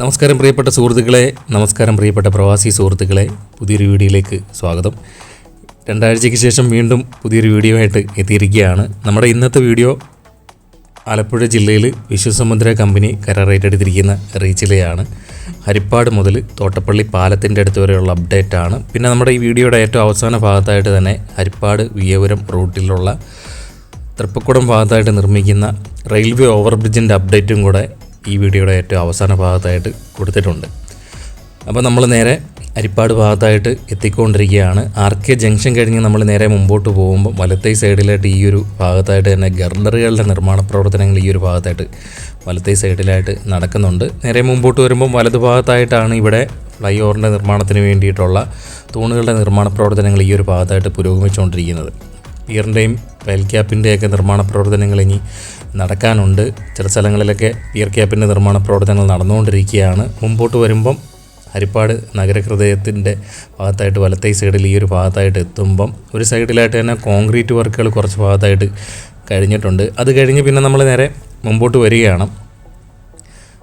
നമസ്കാരം പ്രിയപ്പെട്ട സുഹൃത്തുക്കളെ നമസ്കാരം പ്രിയപ്പെട്ട പ്രവാസി സുഹൃത്തുക്കളെ പുതിയൊരു വീഡിയോയിലേക്ക് സ്വാഗതം. രണ്ടാഴ്ചയ്ക്ക് ശേഷം വീണ്ടും പുതിയൊരു വീഡിയോ ആയിട്ട് എത്തിയിരിക്കുകയാണ്. നമ്മുടെ ഇന്നത്തെ വീഡിയോ ആലപ്പുഴ ജില്ലയിൽ വിശ്വസമുദ്ര കമ്പനി കരാർ ഏറ്റെടുത്തിരിക്കുന്ന റീച്ചിലെയാണ്. ഹരിപ്പാട് മുതൽ തോട്ടപ്പള്ളി പാലത്തിന്റെ അടുത്ത് വരെയുള്ള അപ്ഡേറ്റ് ആണ് പിന്നെ നമ്മുടെ ഈ വീഡിയോയുടെ ഏറ്റവും അവസാന ഭാഗത്തായിട്ട് തന്നെ ഹരിപ്പാട് വിയപുരം റൂട്ടിലുള്ള തൃപ്പക്കുടം ഭാഗത്തായിട്ട് നിർമ്മിക്കുന്ന റെയിൽവേ ഓവർബ്രിഡ്ജിന്റെ അപ്ഡേറ്റും കൂടെ ഈ വീഡിയോയുടെ ഏറ്റവും അവസാന ഭാഗത്തായിട്ട് കൊടുത്തിട്ടുണ്ട്. അപ്പോൾ നമ്മൾ നേരെ അരിപ്പാട് ഭാഗത്തായിട്ട് എത്തിക്കൊണ്ടിരിക്കുകയാണ്. ആർ കെ ജംഗ്ഷൻ കഴിഞ്ഞ് നമ്മൾ നേരെ മുമ്പോട്ട് പോകുമ്പോൾ വലത്തേ സൈഡിലായിട്ട് ഈ ഒരു ഭാഗത്തായിട്ട് തന്നെ ഗർഡറുകളുടെ നിർമ്മാണ പ്രവർത്തനങ്ങൾ ഈ ഒരു ഭാഗത്തായിട്ട് വലത്തേ സൈഡിലായിട്ട് നടക്കുന്നുണ്ട്. നേരെ മുമ്പോട്ട് വരുമ്പോൾ വലതു ഭാഗത്തായിട്ടാണ് ഇവിടെ ഫ്ലൈ ഓവറിന്റെ നിർമ്മാണത്തിന് വേണ്ടിയിട്ടുള്ള തൂണുകളുടെ നിർമ്മാണ പ്രവർത്തനങ്ങൾ ഈ ഒരു ഭാഗത്തായിട്ട് പുരോഗമിച്ചുകൊണ്ടിരിക്കുന്നത്. പിയറിന്റെയും റെയിൽ ക്യാപ്പിന്റെയൊക്കെ നിർമ്മാണ പ്രവർത്തനങ്ങൾ ഇനി നടക്കാനുണ്ട്. ചില സ്ഥലങ്ങളിലൊക്കെ പിയർ ക്യാപ്പിന്റെ നിർമ്മാണ പ്രവർത്തനങ്ങൾ നടന്നുകൊണ്ടിരിക്കുകയാണ്. മുമ്പോട്ട് വരുമ്പം ഹരിപ്പാട് നഗരഹൃദയത്തിന്റെ ഭാഗത്തായിട്ട് വലത്തേ സൈഡിൽ ഈ ഒരു ഭാഗത്തായിട്ട് എത്തുമ്പം ഒരു സൈഡിലായിട്ട് തന്നെ കോൺക്രീറ്റ് വർക്കുകൾ കുറച്ച് ഭാഗത്തായിട്ട് കഴിഞ്ഞിട്ടുണ്ട്. അത് കഴിഞ്ഞ് പിന്നെ നമ്മൾ നേരെ മുമ്പോട്ട് വരികയാണ്.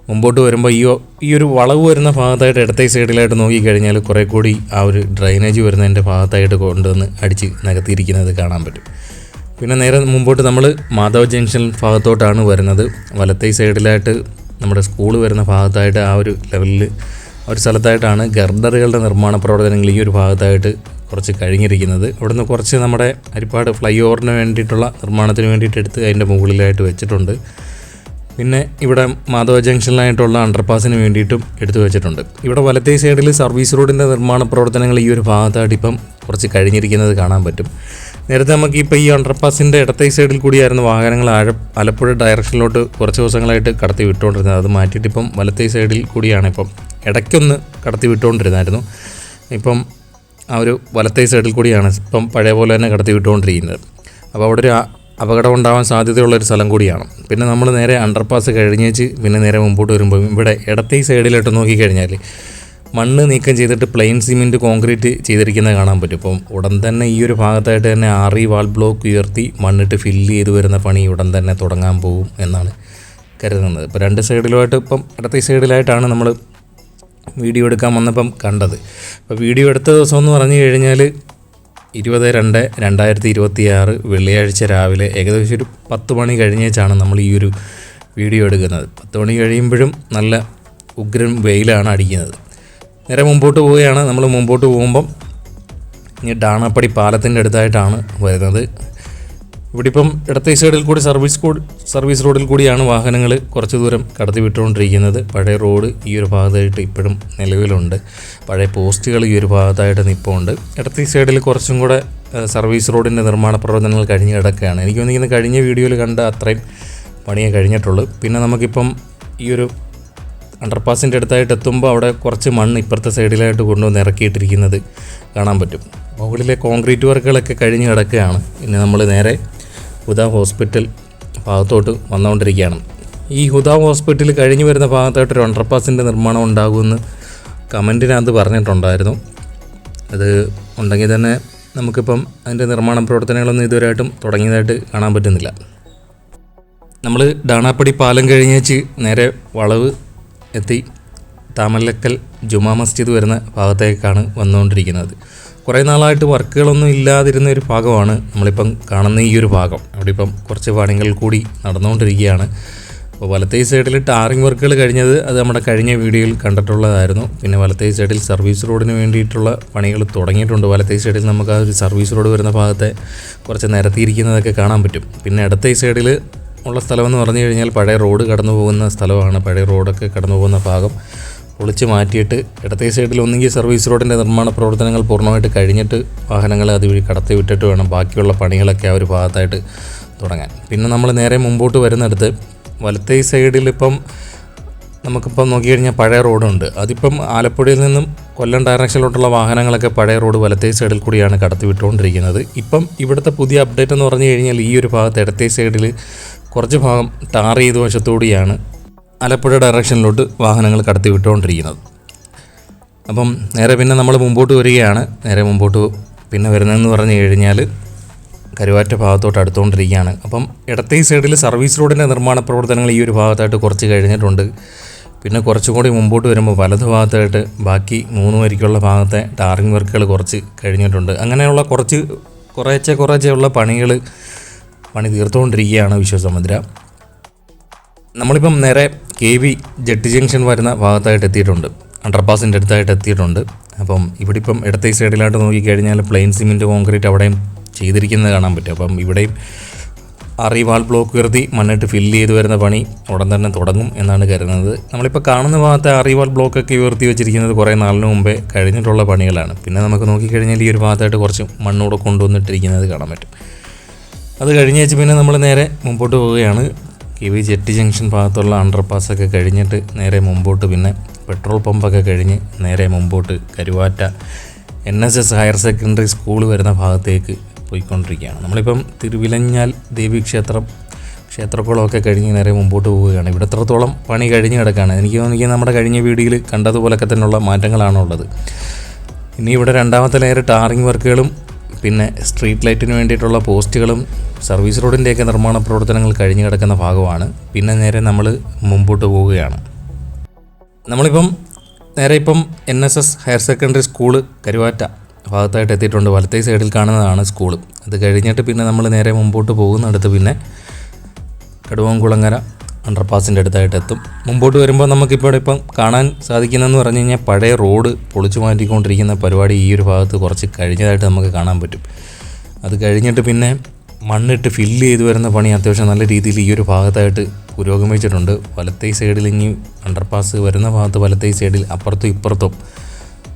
മുമ്പോട്ട് വരുമ്പോൾ ഈ ഈ ഒരു വളവ് വരുന്ന ഭാഗത്തായിട്ട് ഇടത്തെ സൈഡിലായിട്ട് നോക്കിക്കഴിഞ്ഞാൽ കുറേ കൂടി ആ ഒരു ഡ്രൈനേജ് വരുന്നതിന്റെ ഭാഗത്തായിട്ട് കൊണ്ടുവന്ന് അടിച്ച് നികത്തിയിരിക്കുന്നത് കാണാൻ പറ്റും. പിന്നെ നേരെ മുമ്പോട്ട് നമ്മൾ മാധവ് ജംഗ്ഷൻ ഭാഗത്തോട്ടാണ് വരുന്നത്. വലത്തേ സൈഡിലായിട്ട് നമ്മുടെ സ്കൂൾ വരുന്ന ഭാഗത്തായിട്ട് ആ ഒരു ലെവലിൽ ഒരു സ്ഥലത്തായിട്ടാണ് ഗർഡറുകളുടെ നിർമ്മാണ പ്രവർത്തനങ്ങൾ ഈ ഒരു ഭാഗത്തായിട്ട് കുറച്ച് കഴിഞ്ഞിരിക്കുന്നത്. ഇവിടുന്ന് കുറച്ച് നമ്മുടെ ഹരിപ്പാട് ഫ്ലൈ ഓവറിന് വേണ്ടിയിട്ടുള്ള നിർമ്മാണത്തിന് വേണ്ടിയിട്ട് എടുത്ത് അതിന്റെ മുകളിലായിട്ട് വെച്ചിട്ടുണ്ട്. പിന്നെ ഇവിടെ മാധവ ജംഗ്ഷനിലായിട്ടുള്ള അണ്ടർപാസിന് വേണ്ടിയിട്ടും എടുത്തു വെച്ചിട്ടുണ്ട്. ഇവിടെ വലത്തേ സൈഡിൽ സർവീസ് റോഡിന്റെ നിർമ്മാണ പ്രവർത്തനങ്ങൾ ഈ ഒരു ഭാഗത്തായിട്ട് ഇപ്പം കുറച്ച് കഴിഞ്ഞിരിക്കുന്നത് കാണാൻ പറ്റും. നേരത്തെ നമുക്ക് ഇപ്പോൾ ഈ അണ്ടർപാസിന്റെ ഇടത്തേ സൈഡിൽ കൂടിയായിരുന്നു വാഹനങ്ങൾ ആഴ ആലപ്പുഴ ഡയറക്ഷനിലോട്ട് കുറച്ച് ദിവസങ്ങളായിട്ട് കടത്തി വിട്ടുകൊണ്ടിരുന്നത്. അത് മാറ്റിയിട്ട് ഇപ്പം വലത്തേ സൈഡിൽ കൂടിയാണ് ഇപ്പം ഇടയ്ക്കൊന്ന് കടത്തി വിട്ടുകൊണ്ടിരുന്നായിരുന്നു ഇപ്പം ആ ഒരു വലത്തേ സൈഡിൽ കൂടിയാണ് ഇപ്പം പഴയ പോലെ തന്നെ കടത്തി വിട്ടുകൊണ്ടിരിക്കുന്നത്. അപ്പോൾ അവിടെ ഒരു അപകടം ഉണ്ടാവാൻ സാധ്യതയുള്ള ഒരു സ്ഥലം കൂടിയാണ്. പിന്നെ നമ്മൾ നേരെ അണ്ടർപാസ് കഴിഞ്ഞേച്ച് പിന്നെ നേരെ മുമ്പോട്ട് വരുമ്പോൾ ഇവിടെ ഇടത്തേ സൈഡിലോട്ട് നോക്കിക്കഴിഞ്ഞാൽ മണ്ണ് നീക്കം ചെയ്തിട്ട് പ്ലെയിൻ സിമെന്റ് കോൺക്രീറ്റ് ചെയ്തിരിക്കുന്നത് കാണാൻ പറ്റും. ഇപ്പം ഉടൻ തന്നെ ഈ ഒരു ഭാഗത്തായിട്ട് തന്നെ ആറി വാൾ ബ്ലോക്ക് ഉയർത്തി മണ്ണിട്ട് ഫില്ല് ചെയ്ത് വരുന്ന പണി ഉടൻ തന്നെ തുടങ്ങാൻ പോകും എന്നാണ് കരുതുന്നത്. ഇപ്പോൾ രണ്ട് സൈഡിലുമായിട്ട് ഇപ്പം ഇടത്തേ സൈഡിലായിട്ടാണ് നമ്മൾ വീഡിയോ എടുക്കാൻ വന്നപ്പം കണ്ടത്. അപ്പോൾ വീഡിയോ എടുത്ത ദിവസം എന്ന് പറഞ്ഞു കഴിഞ്ഞാൽ ഇരുപത് രണ്ട് രണ്ടായിരത്തി ഇരുപത്തി ആറ് വെള്ളിയാഴ്ച രാവിലെ ഏകദേശം ഒരു പത്ത് മണി കഴിഞ്ഞേച്ചാണ് നമ്മൾ ഈ ഒരു വീഡിയോ എടുക്കുന്നത്. പത്ത് മണി കഴിയുമ്പോഴും നല്ല ഉഗ്രൻ വെയിലാണ് അടിക്കുന്നത്. നേരെ മുമ്പോട്ട് പോവുകയാണ്. നമ്മൾ മുമ്പോട്ട് പോകുമ്പം ഇനി ഡാണപ്പടി പാലത്തിന്റെ അടുത്തായിട്ടാണ് വരുന്നത്. ഇവിടെ ഇപ്പം ഇടത്തെ സൈഡിൽ കൂടി സർവീസ് കോഡ് സർവീസ് റോഡിൽ കൂടിയാണ് വാഹനങ്ങൾ കുറച്ച് ദൂരം കടത്തി വിട്ടുകൊണ്ടിരിക്കുന്നത് പഴയ റോഡ് ഈ ഒരു ഭാഗത്തായിട്ട് ഇപ്പോഴും നിലവിലുണ്ട്. പഴയ പോസ്റ്റുകൾ ഈ ഒരു ഭാഗത്തായിട്ട് നിൽപ്പുണ്ട് ഇടത്തെ സൈഡിൽ കുറച്ചും കൂടെ സർവീസ് റോഡിന്റെ നിർമ്മാണ പ്രവർത്തനങ്ങൾ കഴിഞ്ഞ് കിടക്കുകയാണ്. എനിക്ക് തോന്നിക്കുന്നത് കഴിഞ്ഞ വീഡിയോയിൽ കണ്ട അത്രയും പണിയെ കഴിഞ്ഞിട്ടുള്ളൂ. പിന്നെ നമുക്കിപ്പം ഈ ഒരു അണ്ടർപാസിന്റെ അടുത്തായിട്ട് എത്തുമ്പോൾ അവിടെ കുറച്ച് മണ്ണ് ഇപ്പുറത്തെ സൈഡിലായിട്ട് കൊണ്ടുവന്ന് ഇറക്കിയിട്ടിരിക്കുന്നത് കാണാൻ പറ്റും. മുകളിലെ കോൺക്രീറ്റ് വർക്കുകളൊക്കെ കഴിഞ്ഞ് കിടക്കുകയാണ്. പിന്നെ നമ്മൾ നേരെ ഹുദ ഹോസ്പിറ്റൽ ഭാഗത്തോട്ട് വന്നുകൊണ്ടിരിക്കുകയാണ്. ഈ ഹുദ ഹോസ്പിറ്റൽ കഴിഞ്ഞു വരുന്ന ഭാഗത്തായിട്ട് ഒരു അണ്ടർപാസിന്റെ നിർമ്മാണം ഉണ്ടാകുമെന്ന് കമന്റിനകത്ത് പറഞ്ഞിട്ടുണ്ടായിരുന്നു. അത് ഉണ്ടെങ്കിൽ തന്നെ നമുക്കിപ്പം അതിന്റെ നിർമ്മാണ പ്രവർത്തനങ്ങളൊന്നും ഇതുവരെയായിട്ടും തുടങ്ങിയതായിട്ട് കാണാൻ പറ്റുന്നില്ല. നമ്മൾ ഡാണാപ്പടി പാലം കഴിഞ്ഞേച്ച് നേരെ വളവ് എത്തി താമല്ലക്കൽ ജുമാ മസ്ജിദ് വരുന്ന ഭാഗത്തേക്കാണ് വന്നുകൊണ്ടിരിക്കുന്നത്. കുറേ നാളായിട്ട് വർക്കുകളൊന്നും ഇല്ലാതിരുന്ന ഒരു ഭാഗമാണ് നമ്മളിപ്പം കാണുന്ന ഈ ഒരു ഭാഗം. അവിടെ ഇപ്പം കുറച്ച് പണികൾ കൂടി നടന്നുകൊണ്ടിരിക്കുകയാണ്. അപ്പോൾ വലത്തേ സൈഡിൽ ടാറിങ് വർക്കുകൾ കഴിഞ്ഞത് അത് നമ്മുടെ കഴിഞ്ഞ വീഡിയോയിൽ കണ്ടിട്ടുള്ളതായിരുന്നു. പിന്നെ വലത്തേ സൈഡിൽ സർവീസ് റോഡിന് വേണ്ടിയിട്ടുള്ള പണികൾ തുടങ്ങിയിട്ടുണ്ട്. വലത്തേ സൈഡിൽ നമുക്ക് ആ ഒരു സർവീസ് റോഡ് വരുന്ന ഭാഗത്തെ കുറച്ച് നിരത്തിയിരിക്കുന്നതൊക്കെ കാണാൻ പറ്റും. പിന്നെ ഇടത്തേ സൈഡിൽ ഉള്ള സ്ഥലമെന്ന് പറഞ്ഞു കഴിഞ്ഞാൽ പഴയ റോഡ് കടന്നു പോകുന്ന സ്ഥലമാണ്. പഴയ റോഡൊക്കെ കടന്നു പോകുന്ന ഭാഗം. പൊളിച്ച് മാറ്റിയിട്ട് ഇടത്തെ സൈഡിൽ ഒന്നുകിൽ സർവീസ് റോഡിന്റെ നിർമ്മാണ പ്രവർത്തനങ്ങൾ പൂർണമായിട്ട് കഴിഞ്ഞിട്ട് വാഹനങ്ങൾ അതുവഴി കടത്തി വിട്ടിട്ട് വേണം ബാക്കിയുള്ള പണികളൊക്കെ ആ ഒരു ഭാഗത്തായിട്ട് തുടങ്ങാൻ. പിന്നെ നമ്മൾ നേരെ മുമ്പോട്ട് വരുന്നിടത്ത് വലത്തെ സൈഡിൽ ഇപ്പം നമുക്കിപ്പം നോക്കിക്കഴിഞ്ഞാൽ പഴയ റോഡുണ്ട്. അതിപ്പം ആലപ്പുഴയിൽ നിന്നും കൊല്ലം ഡയറക്ഷനിലോട്ടുള്ള വാഹനങ്ങളൊക്കെ പഴയ റോഡ് വലത്തേ സൈഡിൽ കൂടിയാണ് കടത്തി വിട്ടുകൊണ്ടിരിക്കുന്നത്. ഇപ്പം ഇവിടുത്തെ പുതിയ അപ്ഡേറ്റ് എന്ന് പറഞ്ഞു കഴിഞ്ഞാൽ ഈ ഒരു ഭാഗത്ത് ഇടത്തേ സൈഡിൽ കുറച്ച് ഭാഗം ടാർ ചെയ്ത വശത്തുകൂടിയാണ് ആലപ്പുഴ ഡയറക്ഷനിലോട്ട് വാഹനങ്ങൾ കടത്തി വിട്ടുകൊണ്ടിരിക്കുന്നത് അപ്പം നേരെ പിന്നെ നമ്മൾ മുമ്പോട്ട് വരികയാണ്. നേരെ മുമ്പോട്ട് പിന്നെ വരുന്നതെന്ന് പറഞ്ഞു കഴിഞ്ഞാൽ കരുവാറ്റ ഭാഗത്തോട്ട് അടുത്തുകൊണ്ടിരിക്കുകയാണ്. അപ്പം ഇടത്തെ സൈഡിൽ സർവീസ് റോഡിന്റെ നിർമ്മാണ പ്രവർത്തനങ്ങൾ ഈ ഒരു ഭാഗത്തായിട്ട് കുറച്ച് കഴിഞ്ഞിട്ടുണ്ട്. പിന്നെ കുറച്ചും കൂടി മുമ്പോട്ട് വരുമ്പോൾ വലത് ഭാഗത്തായിട്ട് ബാക്കി മൂന്ന് വരിക്കുള്ള ഭാഗത്തെ ടാറിങ് വർക്കുകൾ കുറച്ച് കഴിഞ്ഞിട്ടുണ്ട്. അങ്ങനെയുള്ള കുറച്ച് കുറേച്ചെ കുറേച്ചെയുള്ള പണികൾ പണി തീർത്തുകൊണ്ടിരിക്കുകയാണ് വിശ്വസമുദ്ര നമ്മളിപ്പം നേരെ കെ വി ജെട്ടി ജംഗ്ഷൻ വരുന്ന ഭാഗത്തായിട്ട് എത്തിയിട്ടുണ്ട്. അണ്ടർപാസിന്റെ അടുത്തായിട്ട് എത്തിയിട്ടുണ്ട്. അപ്പം ഇവിടെ ഇപ്പം ഇടത്തെ സൈഡിലായിട്ട് നോക്കിക്കഴിഞ്ഞാൽ പ്ലെയിൻ സിമെന്റ് കോൺക്രീറ്റ് അവിടെയും ചെയ്തിരിക്കുന്നത് കാണാൻ പറ്റും. അപ്പം ഇവിടെയും അറിവാൾ ബ്ലോക്ക് ഉയർത്തി മണ്ണിട്ട് ഫില്ല് ചെയ്ത് വരുന്ന പണി ഉടൻ തന്നെ തുടങ്ങും എന്നാണ് കരുതുന്നത്. നമ്മളിപ്പോൾ കാണുന്ന ഭാഗത്തെ അറിവാൾ ബ്ലോക്കൊക്കെ ഉയർത്തി വെച്ചിരിക്കുന്നത് കുറേ നാളിന് മുമ്പേ കഴിഞ്ഞിട്ടുള്ള പണികളാണ്. പിന്നെ നമുക്ക് നോക്കിക്കഴിഞ്ഞാൽ ഈ ഒരു ഭാഗത്തായിട്ട് കുറച്ച് മണ്ണൂടെ കൊണ്ടുവന്നിട്ടിരിക്കുന്നത് കാണാൻ പറ്റും. അത് കഴിഞ്ഞ് വെച്ച് പിന്നെ നമ്മൾ നേരെ മുമ്പോട്ട് പോവുകയാണ്. കെ വി ജെട്ടി ജംഗ്ഷൻ ഭാഗത്തുള്ള അണ്ടർപാസൊക്കെ കഴിഞ്ഞിട്ട് നേരെ മുമ്പോട്ട് പിന്നെ പെട്രോൾ പമ്പൊക്കെ കഴിഞ്ഞ് നേരെ മുമ്പോട്ട് Karuvatta N S S higher secondary school വരുന്ന ഭാഗത്തേക്ക് പോയിക്കൊണ്ടിരിക്കുകയാണ്. നമ്മളിപ്പം തിരുവിലഞ്ഞാൽ ദേവീക്ഷേത്രം ക്ഷേത്രക്കുളമൊക്കെ കഴിഞ്ഞ് നേരെ മുമ്പോട്ട് പോവുകയാണ്. ഇവിടെ എത്രത്തോളം പണി കഴിഞ്ഞ് കിടക്കുകയാണ് എനിക്ക് തോന്നിക്കുക നമ്മുടെ കഴിഞ്ഞ വീഡിയോയിൽ കണ്ടതുപോലൊക്കെ തന്നെയുള്ള മാറ്റങ്ങളാണുള്ളത്. ഇനി ഇവിടെ രണ്ടാമത്തെ ലെയർ ടാറിങ് വർക്കുകളും പിന്നെ സ്ട്രീറ്റ് ലൈറ്റിന് വേണ്ടിയിട്ടുള്ള പോസ്റ്റുകളും സർവീസ് റോഡിന്റെയൊക്കെ നിർമ്മാണ പ്രവർത്തനങ്ങൾ കഴിഞ്ഞു കിടക്കുന്ന ഭാഗമാണ്. പിന്നെ നേരെ നമ്മൾ മുമ്പോട്ട് പോവുകയാണ്. നമ്മളിപ്പം നേരെ ഇപ്പം N S S higher secondary school Karuvatta ഭാഗത്തായിട്ട് എത്തിയിട്ടുണ്ട്. വലത്തേ സൈഡിൽ കാണുന്നതാണ് സ്കൂൾ. അത് കഴിഞ്ഞിട്ട് പിന്നെ നമ്മൾ നേരെ മുമ്പോട്ട് പോകുന്നിടത്ത് പിന്നെ കടുവംകുളങ്ങര അണ്ടർപാസിന്റെ അടുത്തായിട്ട് എത്തും. മുമ്പോട്ട് വരുമ്പോൾ നമുക്കിപ്പോൾ ഇപ്പം കാണാൻ സാധിക്കുന്നതെന്ന് പറഞ്ഞു കഴിഞ്ഞാൽ പഴയ റോഡ് പൊളിച്ചു മാറ്റിക്കൊണ്ടിരിക്കുന്ന പരിപാടി ഈ ഒരു ഭാഗത്ത് കുറച്ച് കഴിഞ്ഞതായിട്ട് നമുക്ക് കാണാൻ പറ്റും. അത് കഴിഞ്ഞിട്ട് പിന്നെ മണ്ണിട്ട് ഫില്ല് ചെയ്ത് വരുന്ന പണി അത്യാവശ്യം നല്ല രീതിയിൽ ഈ ഒരു ഭാഗത്തായിട്ട് പുരോഗമിച്ചിട്ടുണ്ട്. വലത്തേ സൈഡിൽ ഇനി അണ്ടർപാസ് വരുന്ന ഭാഗത്ത് വലത്തേ സൈഡിൽ അപ്പുറത്തും ഇപ്പുറത്തും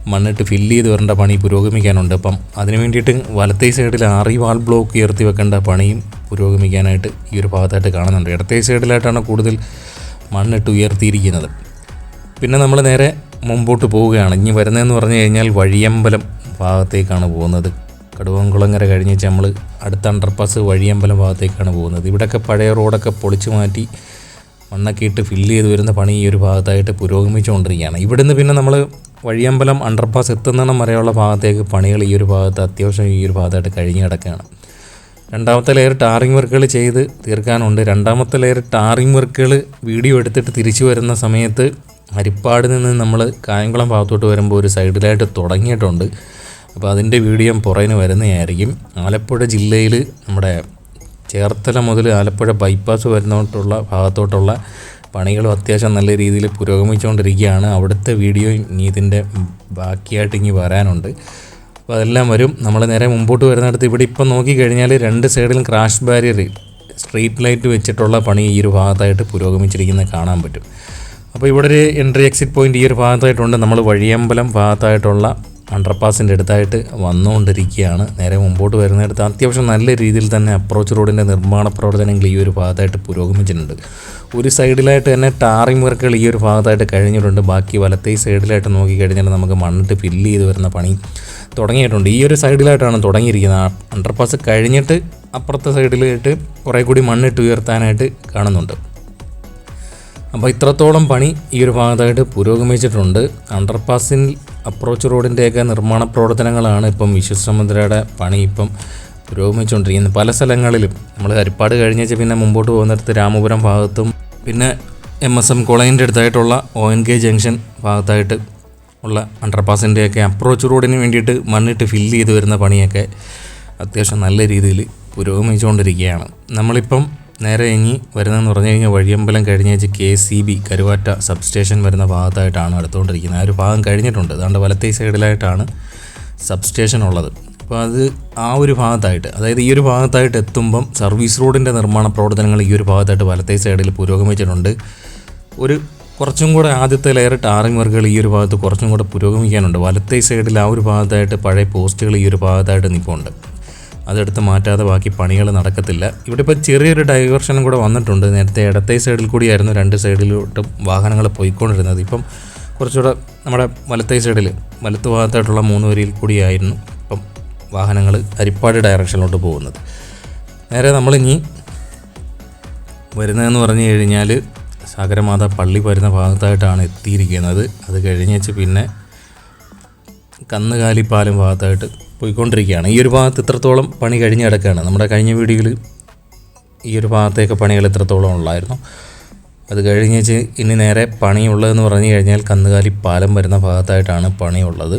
മണ്ണിട്ട് ഫില്ല് ചെയ്ത് വരേണ്ട പണി പുരോഗമിക്കാനുണ്ട്. അപ്പം അതിന് വേണ്ടിയിട്ട് വലത്തേ സൈഡിൽ ആറി വാൾ ബ്ലോക്ക് ഉയർത്തി വെക്കേണ്ട പണിയും പുരോഗമിക്കാനായിട്ട് ഈ ഒരു ഭാഗത്തായിട്ട് കാണുന്നുണ്ട്. ഇടത്തേ സൈഡിലായിട്ടാണ് കൂടുതൽ മണ്ണിട്ട് ഉയർത്തിയിരിക്കുന്നത്. പിന്നെ നമ്മൾ നേരെ മുമ്പോട്ട് പോവുകയാണ്. ഇനി വരുന്നതെന്ന് പറഞ്ഞു കഴിഞ്ഞാൽ വഴിയമ്പലം ഭാഗത്തേക്കാണ് പോകുന്നത്. കടുവംകുളങ്ങര കഴിഞ്ഞ് നമ്മൾ അടുത്ത അണ്ടർപാസ് വഴിയമ്പലം ഭാഗത്തേക്കാണ് പോകുന്നത്. ഇവിടെയൊക്കെ പഴയ റോഡൊക്കെ പൊളിച്ചു മാറ്റി മണ്ണൊക്കെ ഇട്ട് ഫില്ല് ചെയ്ത് വരുന്ന പണി ഈ ഒരു ഭാഗത്തായിട്ട് പുരോഗമിച്ചുകൊണ്ടിരിക്കുകയാണ്. ഇവിടുന്ന് പിന്നെ നമ്മൾ വഴിയമ്പലം അണ്ടർപാസ് എത്തുന്നിടം വരെയുള്ള ഭാഗത്തേക്ക് പണികൾ ഈ ഒരു ഭാഗത്ത് അത്യാവശ്യം ഈ ഒരു ഭാഗത്തായിട്ട് കഴിഞ്ഞ് കിടക്കുകയാണ്. രണ്ടാമത്തെ ലെയർ ടാറിംഗ് വർക്കുകൾ ചെയ്ത് തീർക്കാനുണ്ട്. രണ്ടാമത്തെ ലെയർ ടാറിംഗ് വർക്കുകൾ വീഡിയോ എടുത്തിട്ട് തിരിച്ചു വരുന്ന സമയത്ത് ഹരിപ്പാട് നിന്ന് നമ്മൾ കായംകുളം ഭാഗത്തോട്ട് വരുമ്പോൾ ഒരു സൈഡിലായിട്ട് തുടങ്ങിയിട്ടുണ്ട്. അപ്പോൾ അതിന്റെ വീഡിയോ പുറകിന് വരുന്നതായിരിക്കും. ആലപ്പുഴ ജില്ലയിൽ നമ്മുടെ ചേർത്തല മുതൽ ആലപ്പുഴ ബൈപ്പാസ് വരുന്നോട്ടുള്ള ഭാഗത്തോട്ടുള്ള പണികളും അത്യാവശ്യം നല്ല രീതിയിൽ പുരോഗമിച്ചുകൊണ്ടിരിക്കുകയാണ്. അവിടുത്തെ വീഡിയോ ഇനി ഇതിന്റെ ബാക്കിയായിട്ട് ഇനി വരാനുണ്ട്. അപ്പോൾ അതെല്ലാം വരും. നമ്മൾ നേരെ മുമ്പോട്ട് വരുന്നിടത്ത് ഇവിടെ ഇപ്പം നോക്കിക്കഴിഞ്ഞാൽ രണ്ട് സൈഡിലും ക്രാഷ് ബാരിയർ സ്ട്രീറ്റ് ലൈറ്റ് വെച്ചിട്ടുള്ള പണി ഈ ഒരു ഭാഗത്തായിട്ട് പുരോഗമിച്ചിരിക്കുന്നത് കാണാൻ പറ്റും. അപ്പോൾ ഇവിടെ ഒരു എൻട്രി എക്സിറ്റ് പോയിന്റ് ഈ ഒരു ഭാഗത്തായിട്ടുണ്ട്. നമ്മൾ വഴിയമ്പലം ഭാഗത്തായിട്ടുള്ള അണ്ടർപാസിന്റെ അടുത്തായിട്ട് വന്നുകൊണ്ടിരിക്കുകയാണ്. നേരെ മുമ്പോട്ട് വരുന്നിടത്ത് അത്യാവശ്യം നല്ല രീതിയിൽ തന്നെ അപ്രോച്ച് റോഡിന്റെ നിർമ്മാണ പ്രവർത്തനങ്ങൾ ഈ ഒരു ഭാഗത്തായിട്ട് പുരോഗമിച്ചിട്ടുണ്ട്. ഒരു സൈഡിലായിട്ട് തന്നെ ടാറിംഗ് വർക്കുകൾ ഈ ഒരു ഭാഗത്തായിട്ട് കഴിഞ്ഞിട്ടുണ്ട്. ബാക്കി വലത്തെ സൈഡിലായിട്ട് നോക്കിക്കഴിഞ്ഞാൽ നമുക്ക് മണ്ണിട്ട് ഫില്ല് ചെയ്ത് വരുന്ന പണി തുടങ്ങിയിട്ടുണ്ട്. ഈ ഒരു സൈഡിലായിട്ടാണ് തുടങ്ങിയിരിക്കുന്നത്. അണ്ടർപാസ് കഴിഞ്ഞിട്ട് അപ്പുറത്തെ സൈഡിലായിട്ട് കുറേ കൂടി മണ്ണിട്ട് ഉയർത്താനായിട്ട് കാണുന്നുണ്ട്. അപ്പോൾ ഇത്രത്തോളം പണി ഈ ഒരു ഭാഗത്തായിട്ട് പുരോഗമിച്ചിട്ടുണ്ട്. അണ്ടർപാസിൽ അപ്രോച്ച് റോഡിന്റെയൊക്കെ നിർമ്മാണ പ്രവർത്തനങ്ങളാണ് ഇപ്പം വിശ്വസമുദ്രയുടെ പണി ഇപ്പം പുരോഗമിച്ചുകൊണ്ടിരിക്കുന്നത്. പല സ്ഥലങ്ങളിലും നമ്മൾ ഹരിപ്പാട് കഴിഞ്ഞേച്ച് പിന്നെ മുമ്പോട്ട് പോകുന്നിടത്ത് രാമപുരം ഭാഗത്തും പിന്നെ എം എസ് എം കോളേജിന്റെ അടുത്തായിട്ടുള്ള ഒ എൻ കെ ജംഗ്ഷൻ ഭാഗത്തായിട്ട് ഉള്ള അണ്ടർപാസിന്റെയൊക്കെ അപ്രോച്ച് റോഡിന് വേണ്ടിയിട്ട് മണ്ണിട്ട് ഫില്ല് ചെയ്ത് വരുന്ന പണിയൊക്കെ അത്യാവശ്യം നല്ല രീതിയിൽ പുരോഗമിച്ചുകൊണ്ടിരിക്കുകയാണ്. നമ്മളിപ്പം നേരെ ഇനി വരുന്നതെന്ന് പറഞ്ഞു കഴിഞ്ഞാൽ വഴിയമ്പലം കഴിഞ്ഞേച്ച് K C B Karuvatta substation വരുന്ന ഭാഗത്തായിട്ടാണ് അടുത്തുകൊണ്ടിരിക്കുന്നത്. ആ ഒരു ഭാഗം കഴിഞ്ഞിട്ടുണ്ട്. അതുകൊണ്ട് വലത്തേ സൈഡിലായിട്ടാണ് സബ്സ്റ്റേഷൻ ഉള്ളത്. അപ്പോൾ അത് ആ ഒരു ഭാഗത്തായിട്ട് അതായത് ഈ ഒരു ഭാഗത്തായിട്ട് എത്തുമ്പം സർവീസ് റോഡിന്റെ നിർമ്മാണ പ്രവർത്തനങ്ങൾ ഈ ഒരു ഭാഗത്തായിട്ട് വലത്തേ സൈഡിൽ പുരോഗമിച്ചിട്ടുണ്ട്. ഒരു കുറച്ചും കൂടെ ആദ്യത്തെ ലെയർ ടാറിംഗ് വർക്കുകൾ ഈ ഒരു ഭാഗത്ത് കുറച്ചും കൂടെ പുരോഗമിക്കാനുണ്ട്. വലത്തേ സൈഡിൽ ആ ഒരു ഭാഗത്തായിട്ട് പഴയ പോസ്റ്റുകൾ ഈ ഒരു ഭാഗത്തായിട്ട് നിൽപ്പുണ്ട്. അതെടുത്ത് മാറ്റാതെ ബാക്കി പണികൾ നടക്കത്തില്ല. ഇവിടെ ഇപ്പോൾ ചെറിയൊരു ഡൈവേർഷനും കൂടെ വന്നിട്ടുണ്ട്. നേരത്തെ ഇടത്തെ സൈഡിൽ കൂടിയായിരുന്നു. രണ്ട് സൈഡിലോട്ടും വാഹനങ്ങൾ പോയിക്കൊണ്ടിരുന്നത്. ഇപ്പം കുറച്ചുകൂടെ നമ്മുടെ വലത്തേ സൈഡിൽ വലത്ത് ഭാഗത്തായിട്ടുള്ള മൂന്ന് വരിയിൽ കൂടിയായിരുന്നു ഇപ്പം വാഹനങ്ങൾ ഹരിപ്പാട് ഡയറക്ഷനിലോട്ട് പോകുന്നത്. നേരെ നമ്മളിനി വരുന്നതെന്ന് പറഞ്ഞു കഴിഞ്ഞാൽ സാഗരമാത പള്ളി വരുന്ന ഭാഗത്തായിട്ടാണ് എത്തിയിരിക്കുന്നത്. അത് കഴിഞ്ഞേച്ച് പിന്നെ കന്നുകാലിപ്പാലം ഭാഗത്തായിട്ട് പോയിക്കൊണ്ടിരിക്കുകയാണ്. ഈ ഒരു ഭാഗത്ത് ഇത്രത്തോളം പണി കഴിഞ്ഞ് കിടക്കുകയാണ്. നമ്മുടെ കഴിഞ്ഞ വീഡിയോയിൽ ഈ ഒരു ഭാഗത്തേക്ക് പണികൾ ഇത്രത്തോളം ഉള്ളായിരുന്നു. അത് കഴിഞ്ഞേച്ച് ഇനി നേരെ പണിയുള്ളതെന്ന് പറഞ്ഞു കഴിഞ്ഞാൽ കന്നുകാലി പാലം വരുന്ന ഭാഗത്തായിട്ടാണ് പണിയുള്ളത്.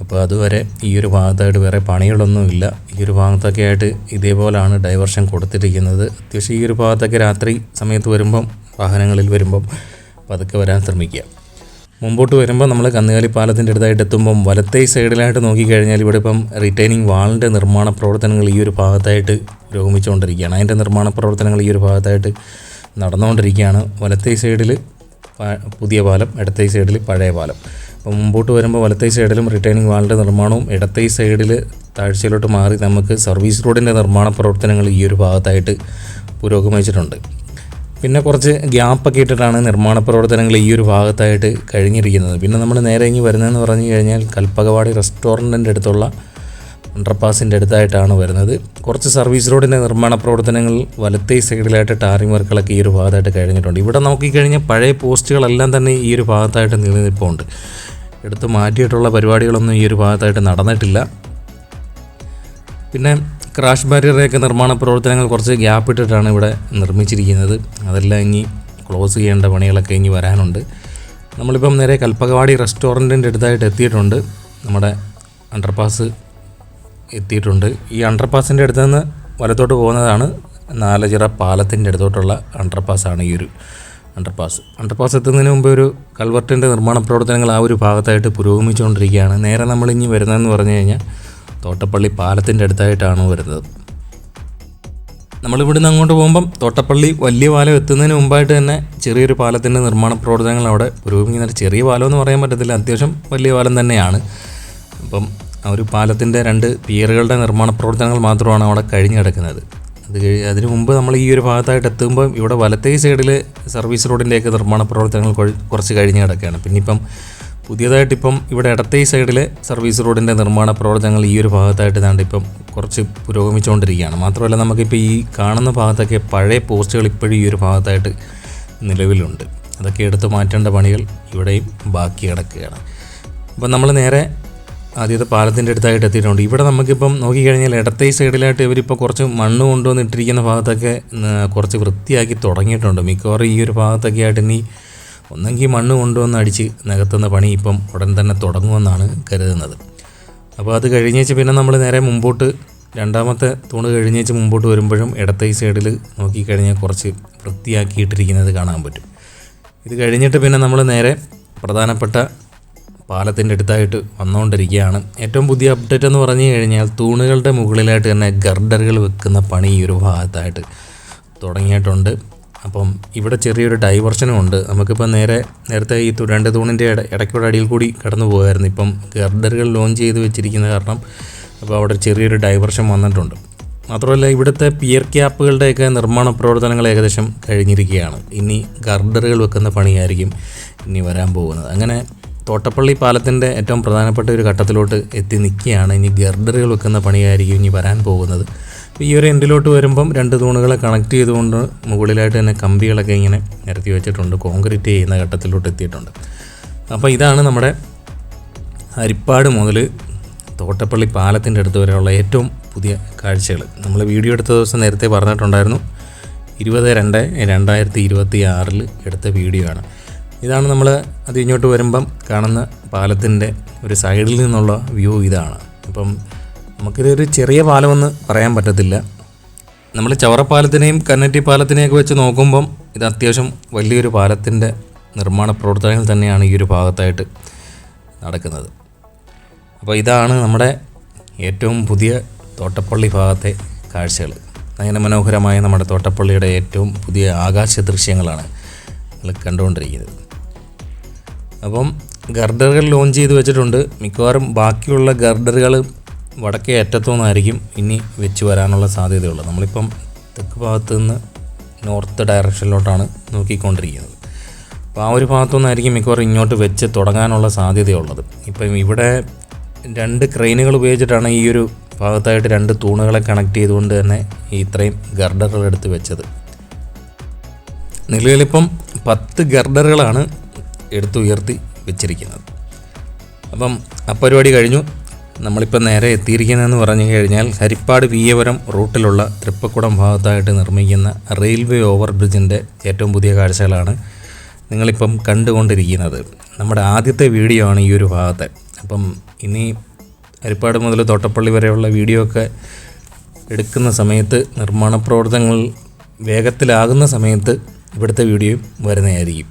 അപ്പോൾ അതുവരെ ഈ ഒരു ഭാഗത്തായിട്ട് വേറെ പണികളൊന്നുമില്ല. ഈ ഒരു ഭാഗത്തൊക്കെ ആയിട്ട് ഇതേപോലാണ് ഡൈവർഷൻ കൊടുത്തിരിക്കുന്നത്. അത്യാവശ്യം ഈ ഒരു ഭാഗത്തൊക്കെ രാത്രി സമയത്ത് വരുമ്പം വാഹനങ്ങളിൽ വരുമ്പം പതുക്കെ വരാൻ ശ്രമിക്കുക. മുമ്പോട്ട് വരുമ്പോൾ നമ്മൾ കന്നുകാലി പാലത്തിന്റെ അടുത്തായിട്ട് എത്തുമ്പം വലത്തേ സൈഡിലായിട്ട് നോക്കിക്കഴിഞ്ഞാൽ ഇവിടെ ഇപ്പം റിട്ടൈനിങ് വാളിന്റെ നിർമ്മാണ പ്രവർത്തനങ്ങൾ ഈ ഒരു ഭാഗത്തായിട്ട് പുരോഗമിച്ചുകൊണ്ടിരിക്കുകയാണ് അതിന്റെ നിർമ്മാണ പ്രവർത്തനങ്ങൾ ഈ ഒരു ഭാഗത്തായിട്ട് നടന്നുകൊണ്ടിരിക്കുകയാണ് വലത്തേ സൈഡിൽ പുതിയ പാലം ഇടത്തേ സൈഡിൽ പഴയ പാലം. അപ്പോൾ മുമ്പോട്ട് വരുമ്പോൾ വലത്തേ സൈഡിലും റിട്ടേണിംഗ് വാളിന്റെ നിർമ്മാണവും ഇടത്തേ സൈഡിൽ താഴ്ചയിലോട്ട് മാറി നമുക്ക് സർവീസ് റോഡിന്റെ നിർമ്മാണ പ്രവർത്തനങ്ങൾ ഈ ഒരു ഭാഗത്തായിട്ട് പുരോഗമിച്ചിട്ടുണ്ട്. പിന്നെ കുറച്ച് ഗ്യാപ്പൊക്കെ ഇട്ടിട്ടാണ് നിർമ്മാണ പ്രവർത്തനങ്ങൾ ഈ ഒരു ഭാഗത്തായിട്ട് കഴിഞ്ഞിരിക്കുന്നത്. പിന്നെ നമ്മൾ നേരെ ഇങ്ങി വരുന്നതെന്ന് പറഞ്ഞു കഴിഞ്ഞാൽ കൽപ്പകവാടി റെസ്റ്റോറന്റിന്റെ അടുത്തുള്ള അണ്ടർപാസിന്റെ അടുത്തായിട്ടാണ് വരുന്നത്. കുറച്ച് സർവീസ് റോഡിന്റെ നിർമ്മാണ പ്രവർത്തനങ്ങൾ വലത്തേ സൈഡിലായിട്ട് ടാറിംഗ് വർക്കുകളൊക്കെ ഈ ഒരു ഭാഗത്തായിട്ട് കഴിഞ്ഞിട്ടുണ്ട്. ഇവിടെ നോക്കിക്കഴിഞ്ഞാൽ പഴയ പോസ്റ്റുകളെല്ലാം തന്നെ ഈ ഒരു ഭാഗത്തായിട്ട് നിലനിൽപ്പുണ്ട്. എടുത്ത് മാറ്റിയിട്ടുള്ള പരിപാടികളൊന്നും ഈ ഒരു ഭാഗത്തായിട്ട് നടന്നിട്ടില്ല. പിന്നെ ക്രാഷ് ബാരിയറൊക്കെ നിർമ്മാണ പ്രവർത്തനങ്ങൾ കുറച്ച് ഗ്യാപ്പ് ഇട്ടിട്ടാണ് ഇവിടെ നിർമ്മിച്ചിരിക്കുന്നത്. അതെല്ലാം ഇനി ക്ലോസ് ചെയ്യേണ്ട പണികളൊക്കെ ഇനി വരാനുണ്ട്. നമ്മളിപ്പം നേരെ കൽപ്പകവാടി റെസ്റ്റോറന്റിന്റെ അടുത്തായിട്ട് എത്തിയിട്ടുണ്ട്. നമ്മുടെ അണ്ടർപാസ് എത്തിയിട്ടുണ്ട്. ഈ അണ്ടർപാസിന്റെ അടുത്ത് നിന്ന് വലത്തോട്ട് പോകുന്നതാണ് നാലചിറ പാലത്തിന്റെ അടുത്തോട്ടുള്ള അണ്ടർപാസ്സാണ് ഈ ഒരു അണ്ടർപാസ് അണ്ടർപാസ് എത്തുന്നതിന് മുമ്പ് ഒരു കൽവർട്ടിന്റെ നിർമ്മാണ പ്രവർത്തനങ്ങൾ ആ ഒരു ഭാഗത്തായിട്ട് പുരോഗമിച്ചുകൊണ്ടിരിക്കുകയാണ്. നേരെ നമ്മൾ ഇനി വരുന്നതെന്ന് പറഞ്ഞു കഴിഞ്ഞാൽ തോട്ടപ്പള്ളി പാലത്തിന്റെ അടുത്തായിട്ടാണ് വരുന്നത്. നമ്മളിവിടുന്ന് അങ്ങോട്ട് പോകുമ്പം തോട്ടപ്പള്ളി വലിയ പാലം എത്തുന്നതിന് മുമ്പായിട്ട് തന്നെ ചെറിയൊരു പാലത്തിന്റെ നിർമ്മാണ പ്രവർത്തനങ്ങൾ അവിടെ പുരോഗമിക്കുന്നുണ്ട് ചെറിയ പാലം എന്ന് പറയാൻ പറ്റത്തില്ല. അത്യാവശ്യം വലിയ പാലം തന്നെയാണ്. അപ്പം ആ ഒരു പാലത്തിന്റെ രണ്ട് പിയറുകളുടെ നിർമ്മാണ പ്രവർത്തനങ്ങൾ മാത്രമാണ് അവിടെ കഴിഞ്ഞ് കിടക്കുന്നത് അത് കഴി അതിന് മുമ്പ് നമ്മൾ ഈ ഒരു ഭാഗത്തായിട്ട് എത്തുമ്പോൾ ഇവിടെ വലത്തേ സൈഡിൽ സർവീസ് റോഡിന്റെയൊക്കെ നിർമ്മാണ പ്രവർത്തനങ്ങൾ കുറച്ച് കഴിഞ്ഞ് കിടക്കുകയാണ്. പിന്നെ ഇപ്പം പുതിയതായിട്ടിപ്പം ഇവിടെ ഇടത്തേ സൈഡിലെ സർവീസ് റോഡിന്റെ നിർമ്മാണ പ്രവർത്തനങ്ങൾ ഈ ഒരു ഭാഗത്തായിട്ട് ഇതാണ്ട് ഇപ്പം കുറച്ച് പുരോഗമിച്ചുകൊണ്ടിരിക്കുകയാണ്. മാത്രമല്ല നമുക്കിപ്പോൾ ഈ കാണുന്ന ഭാഗത്തൊക്കെ പഴയ പോസ്റ്റുകൾ ഇപ്പോഴും ഈ ഒരു ഭാഗത്തായിട്ട് നിലവിലുണ്ട്. അതൊക്കെ എടുത്ത് മാറ്റേണ്ട പണികൾ ഇവിടെയും ബാക്കി കിടക്കുകയാണ്. അപ്പം നമ്മൾ നേരെ ആദ്യത്തെ പാലത്തിന്റെ അടുത്തായിട്ട് എത്തിയിട്ടുണ്ട്. ഇവിടെ നമുക്കിപ്പം നോക്കിക്കഴിഞ്ഞാൽ ഇടത്തേ സൈഡിലായിട്ട് ഇവരിപ്പോൾ കുറച്ച് മണ്ണ് കൊണ്ടുവന്നിട്ടിരിക്കുന്ന ഭാഗത്തൊക്കെ കുറച്ച് വൃത്തിയാക്കി തുടങ്ങിയിട്ടുണ്ട്. മിക്കവാറും ഈ ഒരു ഭാഗത്തൊക്കെ ആയിട്ട് ഇനി ഒന്നെങ്കിൽ മണ്ണ് കൊണ്ടുവന്ന് അടിച്ച് നികത്തുന്ന പണി ഇപ്പം ഉടൻ തന്നെ തുടങ്ങുമെന്നാണ് കരുതുന്നത്. അപ്പോൾ അത് കഴിഞ്ഞേച്ച് പിന്നെ നമ്മൾ നേരെ മുമ്പോട്ട് രണ്ടാമത്തെ തൂണ് കഴിഞ്ഞേച്ച് മുമ്പോട്ട് വരുമ്പോഴും ഇടത്തെ സൈഡിൽ നോക്കിക്കഴിഞ്ഞാൽ കുറച്ച് വൃത്തിയാക്കിയിട്ടിരിക്കുന്നത് കാണാൻ പറ്റും. ഇത് കഴിഞ്ഞിട്ട് പിന്നെ നമ്മൾ നേരെ പ്രധാനപ്പെട്ട പാലത്തിന്റെ അടുത്തായിട്ട് വന്നുകൊണ്ടിരിക്കുകയാണ് ഏറ്റവും പുതിയ അപ്ഡേറ്റ് എന്ന് പറഞ്ഞു കഴിഞ്ഞാൽ തൂണുകളുടെ മുകളിലായിട്ട് തന്നെ ഗർഡറുകൾ വെക്കുന്ന പണി ഈ ഒരു ഭാഗത്തായിട്ട് തുടങ്ങിയിട്ടുണ്ട്. അപ്പം ഇവിടെ ചെറിയൊരു ഡൈവർഷനും ഉണ്ട് നമുക്കിപ്പോൾ നേരെ നേരത്തെ ഈ രണ്ട് തൂണിന്റെ ഇട ഇടയ്ക്കൂടെ അടിയിൽ കൂടി കടന്നു പോകുമായിരുന്നു ഇപ്പം ഗർഡറുകൾ ലോഞ്ച് ചെയ്ത് വെച്ചിരിക്കുന്ന കാരണം അപ്പോൾ അവിടെ ചെറിയൊരു ഡൈവർഷൻ വന്നിട്ടുണ്ട്. മാത്രമല്ല ഇവിടുത്തെ പിയർ ക്യാപ്പുകളുടെയൊക്കെ നിർമ്മാണ പ്രവർത്തനങ്ങൾ ഏകദേശം കഴിഞ്ഞിരിക്കുകയാണ്. ഇനി ഗർഡറുകൾ വെക്കുന്ന പണിയായിരിക്കും ഇനി വരാൻ പോകുന്നത്. അങ്ങനെ തോട്ടപ്പള്ളി പാലത്തിന്റെ ഏറ്റവും പ്രധാനപ്പെട്ട ഒരു ഘട്ടത്തിലോട്ട് എത്തി നിൽക്കുകയാണ്. ഇനി ഗർഡറുകൾ വെക്കുന്ന പണിയായിരിക്കും ഇനി വരാൻ പോകുന്നത്. ഈ ഒരു എൻഡിലോട്ട് വരുമ്പം രണ്ട് തൂണുകളെ കണക്ട് ചെയ്തുകൊണ്ട് മുകളിലായിട്ട് തന്നെ കമ്പികളൊക്കെ ഇങ്ങനെ നിരത്തി വെച്ചിട്ടുണ്ട് കോൺക്രീറ്റ് ചെയ്യുന്ന ഘട്ടത്തിലോട്ട് എത്തിയിട്ടുണ്ട്. അപ്പോൾ ഇതാണ് നമ്മുടെ ഹരിപ്പാട് മുതൽ തോട്ടപ്പള്ളി പാലത്തിന്റെ അടുത്ത് വരെയുള്ള ഏറ്റവും പുതിയ കാഴ്ചകൾ. നമ്മൾ വീഡിയോ എടുത്ത ദിവസം നേരത്തെ പറഞ്ഞിട്ടുണ്ടായിരുന്നു ഇരുപത് രണ്ട് രണ്ടായിരത്തി ഇരുപത്തി ആറിൽ എടുത്ത വീഡിയോ ആണ്. ഇതാണ് നമ്മൾ അത് ഇങ്ങോട്ട് വരുമ്പം കാണുന്ന പാലത്തിന്റെ ഒരു സൈഡിൽ നിന്നുള്ള വ്യൂ ഇതാണ്. അപ്പം നമുക്കിതൊരു ചെറിയ പാലമെന്ന് പറയാൻ പറ്റത്തില്ല. നമ്മൾ ചവറപ്പാലത്തിനെയും കന്നറ്റി പാലത്തിനെയൊക്കെ വെച്ച് നോക്കുമ്പം ഇത് അത്യാവശ്യം വലിയൊരു പാലത്തിന്റെ നിർമ്മാണ പ്രവർത്തനങ്ങൾ തന്നെയാണ് ഈ ഒരു ഭാഗത്തായിട്ട് നടക്കുന്നത്. അപ്പോൾ ഇതാണ് നമ്മുടെ ഏറ്റവും പുതിയ തോട്ടപ്പള്ളി ഭാഗത്തെ കാഴ്ചകൾ അങ്ങനെ മനോഹരമായ നമ്മുടെ തോട്ടപ്പള്ളിയുടെ ഏറ്റവും പുതിയ ആകാശ ദൃശ്യങ്ങളാണ് നിങ്ങൾ കണ്ടുകൊണ്ടിരിക്കുന്നത്. അപ്പം ഗർഡറുകൾ ലോഞ്ച് ചെയ്ത് വെച്ചിട്ടുണ്ട്. മിക്കവാറും ബാക്കിയുള്ള ഗർഡറുകൾ വടക്കേ അറ്റത്തുനിന്നായിരിക്കും ഇനി വെച്ച് വരാനുള്ള സാധ്യതയുള്ളത്. നമ്മളിപ്പം തെക്ക് ഭാഗത്ത് നിന്ന് നോർത്ത് ഡയറക്ഷനിലോട്ടാണ് നോക്കിക്കൊണ്ടിരിക്കുന്നത്. അപ്പോൾ ആ ഒരു ഭാഗത്തു നിന്നായിരിക്കും മിക്കവാറും ഇങ്ങോട്ട് വെച്ച് തുടങ്ങാനുള്ള സാധ്യതയുള്ളത്. ഇപ്പം ഇവിടെ രണ്ട് ക്രെയിനുകൾ ഉപയോഗിച്ചിട്ടാണ് ഈ ഒരു ഭാഗത്തായിട്ട് രണ്ട് തൂണുകളെ കണക്ട് ചെയ്തുകൊണ്ട് തന്നെ ഈ ഇത്രയും ഗർഡറുകൾ എടുത്ത് വെച്ചത്. നിലവിലിപ്പം പത്ത് ഗർഡറുകളാണ് എടുത്തുയർത്തി വെച്ചിരിക്കുന്നത്. അപ്പം ആ പരിപാടി കഴിഞ്ഞു. നമ്മളിപ്പോൾ നേരെ എത്തിയിരിക്കുന്നതെന്ന് പറഞ്ഞു കഴിഞ്ഞാൽ ഹരിപ്പാട് വിയപുരം റൂട്ടിലുള്ള തൃപ്പക്കുടം ഭാഗത്തായിട്ട് നിർമ്മിക്കുന്ന റെയിൽവേ ഓവർ ബ്രിഡ്ജിന്റെ ഏറ്റവും പുതിയ കാഴ്ചകളാണ് നിങ്ങളിപ്പം കണ്ടുകൊണ്ടിരിക്കുന്നത്. നമ്മുടെ ആദ്യത്തെ വീഡിയോ ആണ് ഈ ഒരു ഭാഗത്തെ. അപ്പം ഇനി ഹരിപ്പാട് മുതൽ തോട്ടപ്പള്ളി വരെയുള്ള വീഡിയോ ഒക്കെ എടുക്കുന്ന സമയത്ത് നിർമ്മാണ പ്രവർത്തനങ്ങൾ വേഗത്തിലാകുന്ന സമയത്ത് ഇവിടുത്തെ വീഡിയോയും വരുന്നതായിരിക്കും.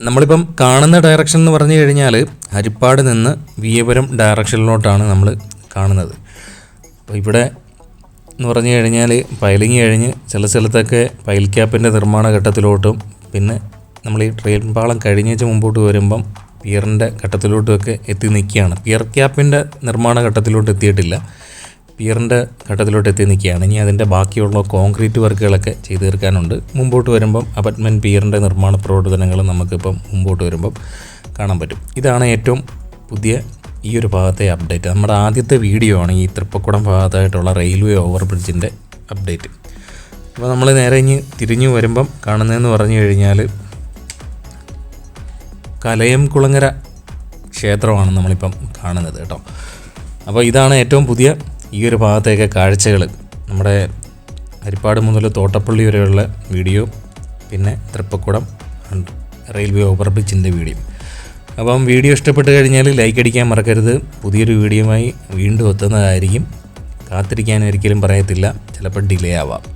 നമ്മളിപ്പം കാണുന്ന ഡയറക്ഷൻ എന്ന് പറഞ്ഞു കഴിഞ്ഞാൽ ഹരിപ്പാട് നിന്ന് വിയപുരം ഡയറക്ഷനിലോട്ടാണ് നമ്മൾ കാണുന്നത്. അപ്പോൾ ഇവിടെ എന്ന് പറഞ്ഞു കഴിഞ്ഞാൽ പൈലിങ് കഴിഞ്ഞ് ചില സ്ഥലത്തൊക്കെ പൈൽ ക്യാപ്പിന്റെ നിർമ്മാണ ഘട്ടത്തിലോട്ടും പിന്നെ നമ്മൾ ഈ ട്രെയിൻ പാളം കഴിഞ്ഞേച്ച് മുമ്പോട്ട് വരുമ്പം പിയറിന്റെ ഘട്ടത്തിലോട്ടുമൊക്കെ എത്തി നിൽക്കുകയാണ്. പിയർ ക്യാപ്പിന്റെ നിർമ്മാണ ഘട്ടത്തിലോട്ട് എത്തിയിട്ടില്ല. പിയറിന്റെ ഘട്ടത്തിലോട്ട് എത്തി നിൽക്കുകയാണ്. ഇനി അതിന്റെ ബാക്കിയുള്ള കോൺക്രീറ്റ് വർക്കുകളൊക്കെ ചെയ്തു തീർക്കാനുണ്ട്. മുമ്പോട്ട് വരുമ്പം അപ്പാർട്ട്മെന്റ് പിയറിന്റെ നിർമ്മാണ പ്രവർത്തനങ്ങൾ നമുക്കിപ്പം മുമ്പോട്ട് വരുമ്പം കാണാൻ പറ്റും. ഇതാണ് ഏറ്റവും പുതിയ ഈ ഒരു ഭാഗത്തെ അപ്ഡേറ്റ്. നമ്മുടെ ആദ്യത്തെ വീഡിയോ ആണ് ഈ തൃപ്പക്കുടം ഭാഗത്തായിട്ടുള്ള റെയിൽവേ ഓവർ ബ്രിഡ്ജിന്റെ അപ്ഡേറ്റ്. അപ്പോൾ നമ്മൾ നേരെ ഇനി തിരിഞ്ഞു വരുമ്പം കാണുന്നതെന്ന് പറഞ്ഞു കഴിഞ്ഞാൽ കലയം കുളങ്ങര ക്ഷേത്രമാണ് നമ്മളിപ്പം കാണുന്നത് കേട്ടോ. അപ്പോൾ ഇതാണ് ഏറ്റവും പുതിയ ഈ ഒരു ഭാഗത്തേക്ക് കാഴ്ചകൾ. നമ്മുടെ ഹരിപ്പാട് മുതൽ തോട്ടപ്പള്ളി വരെയുള്ള വീഡിയോ പിന്നെ തൃപ്പക്കുടം റെയിൽവേ ഓവർ ബ്രിഡ്ജിന്റെ വീഡിയോ. അപ്പം വീഡിയോ ഇഷ്ടപ്പെട്ട് കഴിഞ്ഞാൽ ലൈക്ക് അടിക്കാൻ മറക്കരുത്. പുതിയൊരു വീഡിയോയുമായി വീണ്ടും എത്തുന്നതായിരിക്കും. കാത്തിരിക്കാൻ ഒരിക്കലും പറയത്തില്ല. ചിലപ്പോൾ ഡിലേ ആവാം.